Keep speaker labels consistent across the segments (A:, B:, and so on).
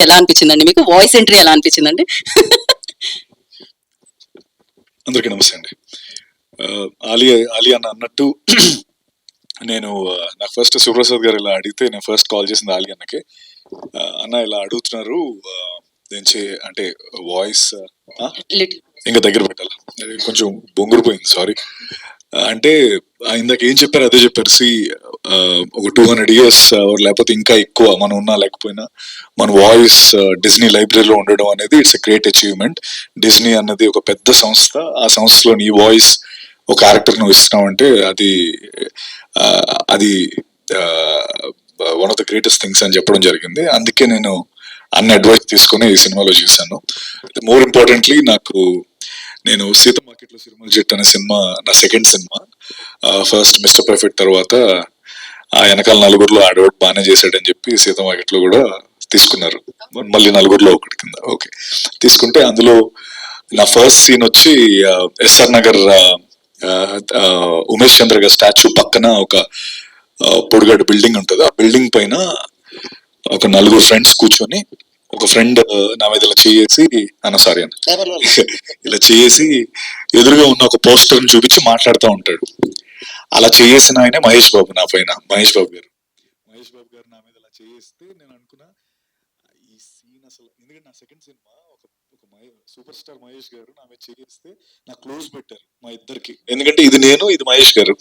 A: ఎలా అనిపించిందండి? మీకు వాయిస్ ఎంట్రీ ఎలా అనిపించిందండి?
B: అందరికీ నమస్తే అండి. ఆ, ఆలి ఆలి అన్న అన్నట్టు నేను నాకు ఫస్ట్ సుప్రసాద్ గారు ఇలా అడిగితే నేను ఫస్ట్ కాల్ చేసింది ఆలి అన్నకి. అన్న ఇలా అడుగుతున్నారు చే అంటే వాయిస్ ఇంకా దగ్గర పెట్టాలి? కొంచెం బొంగురు పోయింది సారీ అంటే ఇందాక ఏం చెప్పారు అదే చెప్పారు. సి ఒక టూ హండ్రెడ్ ఇయర్స్ లేకపోతే ఇంకా ఎక్కువ మనం ఉన్నా లేకపోయినా మన వాయిస్ డిజ్నీ లైబ్రరీలో ఉండడం అనేది it's a great achievement. Disney అన్నది ఒక పెద్ద సంస్థ. ఆ సంస్థలో నీ వాయిస్ ఒక క్యారెక్టర్ నువ్వు ఇస్తున్నావు అంటే అది అది one of the greatest things అని చెప్పడం జరిగింది. అందుకే నేను అన్ని అడ్వైస్ తీసుకొని ఈ సినిమాలో చూశాను. మోర్ ఇంపార్టెంట్లీ నాకు నేను సీత మార్కెట్లో సినిమాలు అనే సినిమా నా సెకండ్ సినిమా. ఫస్ట్ మిస్టర్ పర్ఫెక్ట్ తర్వాత ఆ వెనకాల నలుగురులో ఆడవాడు బాగానే చేశాడని చెప్పి సీత మార్కెట్ కూడా తీసుకున్నారు. మళ్ళీ నలుగురులో ఒకటి కింద. ఓకే తీసుకుంటే అందులో నా ఫస్ట్ సీన్ వచ్చి ఎస్ఆర్ నగర్ ఉమేష్ చంద్ర గారి స్టాచ్యూ పక్కన ఒక పొడిగడ్డ బిల్డింగ్ ఉంటుంది. ఆ బిల్డింగ్ పైన ఒక నలుగురు ఫ్రెండ్స్ కూర్చొని ఒక ఫ్రెండ్ నా మీద ఇలా చేసి అన్న సారీ అన్న. ఇలా చేసి ఎదురుగా ఉన్న ఒక పోస్టర్ చూపించి మాట్లాడుతూ ఉంటాడు. అలా చేసిన ఆయన మహేష్ బాబు నా పైన మహేష్ బాబు గారు. మహేష్ బాబు గారు నా మీద ఇలా చేస్తే నేను అనుకున్నా ఈ సీన్ అసలు ఎందుకంటే నా సెకండ్ సినిమా ఒక సూపర్ స్టార్ మహేష్ గారు నా మీద చేస్తే నా క్లోజ్ పెట్టారు మా ఇద్దరికి. ఎందుకంటే ఇది నేను ఇది మహేష్ గారు.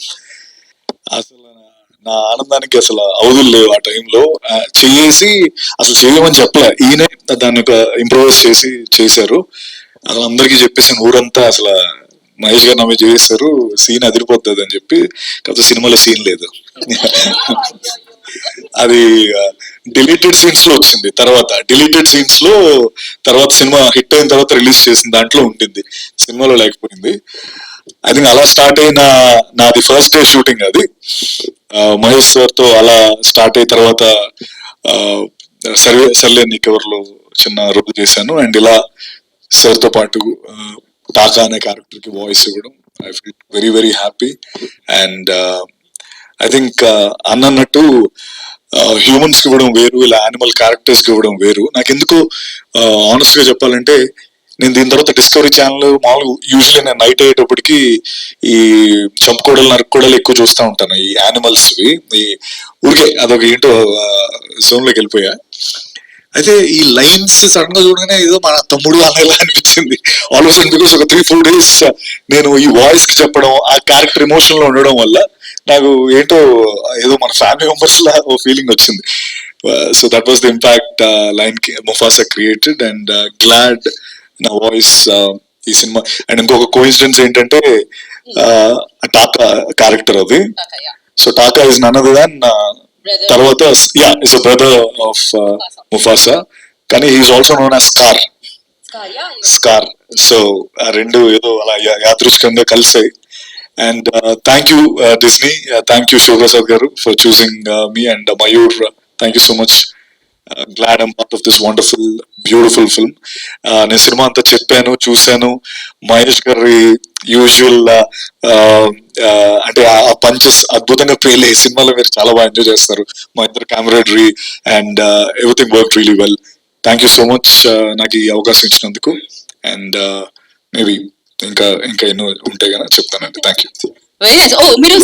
B: అసలు నా- ఆనందానికి అసలు అవధులు లేవు ఆ టైంలో. చేసి అసలు చేయమని చెప్పలే. ఈయనే దాన్ని ఇంప్రూవైజ్ చేసి చేశారు. అసలు అందరికీ చెప్పేసాను ఊరంతా అసలు మహేష్ గారు నా మీద చేస్తారు సీన్ అదిరిపోతుంది అని చెప్పి కాకపోతే సినిమాలో సీన్ లేదు. అది డిలీటెడ్ సీన్స్లో వచ్చింది. తర్వాత డిలీటెడ్ సీన్స్లో తర్వాత సినిమా హిట్ అయిన తర్వాత రిలీజ్ చేసిన దాంట్లో ఉంటుంది సినిమాలో లేకపోయింది. ఐ థింక్ అలా స్టార్ట్ అయిన నాది ఫస్ట్ డే షూటింగ్ అది. మహేష్ సార్తో అలా స్టార్ట్ అయిన తర్వాత సర్వే సర్లే నీకెవర్లో చిన్న రోల్ చేశాను. అండ్ ఇలా సార్తో పాటు ఆ, టాకా అనే క్యారెక్టర్కి వాయిస్ ఇవ్వడం. I feel very very happy and I think అన్నట్టు హ్యూమన్స్కి ఇవ్వడం వేరు ఇలా యానిమల్ క్యారెక్టర్స్కి ఇవ్వడం వేరు. నాకు ఎందుకు ఆనెస్ట్గా చెప్పాలంటే నేను దీని తర్వాత డిస్కవరీ ఛానల్ మామూలు యూజువల్లీ నేను నైట్ అయ్యేటప్పటికి ఈ చంపుకోడలు నరుక్కోడలు ఎక్కువ చూస్తూ ఉంటాను. ఈ యానిమల్స్వి ఈ ఊరికే అదొక ఏంటో జోన్లోకి వెళ్ళిపోయా. అయితే ఈ లైన్స్ సడన్గా చూడగానే ఏదో మన తమ్ముడు అనేలా అనిపించింది. ఆల్మోస్ట్ ఆఫ్ బికాస్ ఒక త్రీ ఫోర్ డేస్ నేను ఈ వాయిస్కి చెప్పడం ఆ క్యారెక్టర్ ఎమోషన్లో ఉండడం వల్ల నాకు ఏంటో ఏదో మన ఫ్యామిలీ మెంబర్స్ లా ఓ ఫీలింగ్ వచ్చింది. So that was the impact line Mufasa created and glad నా వాయిస్ ఈ సినిమా అండ్ ఇంకొక కోఇన్సిడెన్స్ ఏంటంటే టాకా క్యారెక్టర్ అది. So Taka is none other than తర్వాత yeah is a brother of Mufasa కానీ he's also known as Scar Scar so ఆ రెండు ఏదో అలా యా- యాదృచ్ఛికంగా కలిసాయి. And thank you Disney thank you Shivaprasad గారు for choosing me and Mayur thank you so much glad I'm part of this wonderful beautiful film నేను సినిమా అంతా చెప్పాను చూశాను. మహేష్ గారి యూజువల్ uh, uh, uh, అంటే ఆ పంచెస్ అద్భుతంగా పేల్ ఈ సినిమాలో మీరు చాలా బాగా ఎంజాయ్ చేస్తారు. మా ఇద్దరు camaraderie and everything work really well thank you so much నాకు ఈ అవకాశం ఇచ్చినందుకు. అండ్ మేబీ ఇంకా ఇంకా ఎన్నో ఉంటాయి కదా చెప్తానండి. థ్యాంక్ యూ
A: వెరీ నైస్ ఓ మీరు